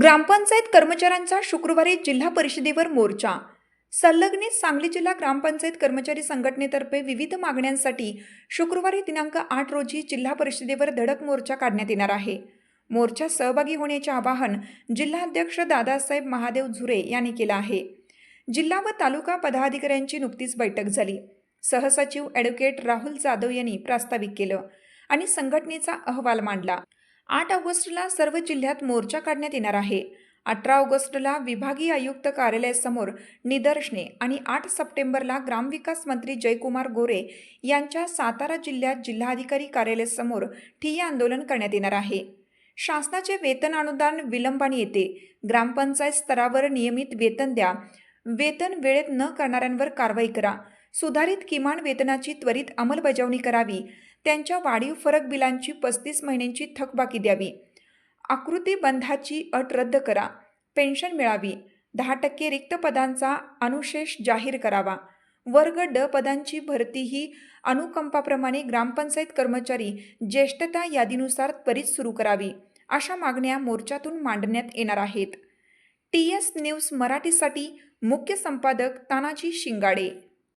ग्रामपंचायत कर्मचाऱ्यांचा शुक्रवारी जिल्हा परिषदेवर मोर्चा. संलग्नित सांगली जिल्हा ग्रामपंचायत कर्मचारी संघटनेतर्फे विविध मागण्यांसाठी शुक्रवारी दिनांक आठ रोजी जिल्हा परिषदेवर धडक मोर्चा काढण्यात येणार आहे. मोर्चात सहभागी होण्याचे आवाहन जिल्हाध्यक्ष दादासाहेब महादेव झुरे यांनी केलं आहे. जिल्हा व तालुका पदाधिकाऱ्यांची नुकतीच बैठक झाली. सहसचिव ॲडव्होकेट राहुल जाधव यांनी प्रास्ताविक केलं आणि संघटनेचा अहवाल मांडला. आठ ऑगस्टला सर्व जिल्ह्यात मोर्चा काढण्यात येणार आहे. अठरा ऑगस्टला विभागीय आयुक्त कार्यालयासमोर निदर्शने आणि आठ सप्टेंबरला ग्रामविकास मंत्री जयकुमार गोरे यांच्या सातारा जिल्ह्यात जिल्हाधिकारी कार्यालयासमोर ठिय्या आंदोलन करण्यात येणार आहे. शासनाचे वेतन अनुदान विलंबाने येते. ग्रामपंचायत स्तरावर नियमित वेतन द्या. वेतन वेळेत न करणाऱ्यांवर कारवाई करा. सुधारित किमान वेतनाची त्वरित अंमलबजावणी करावी. त्यांच्या वाढीव फरक बिलांची पस्तीस महिन्यांची थकबाकी द्यावी. आकृती बंधाची अट रद्द करा. पेन्शन मिळावी. दहा टक्के रिक्त पदांचा अनुशेष जाहीर करावा. वर्ग ड पदांची भरती ही अनुकंपाप्रमाणे ग्रामपंचायत कर्मचारी ज्येष्ठता यादीनुसार त्वरित सुरू करावी अशा मागण्या मोर्चातून मांडण्यात येणार आहेत. टी एस न्यूज मराठीसाठी मुख्य संपादक तानाजी शिंगाडे.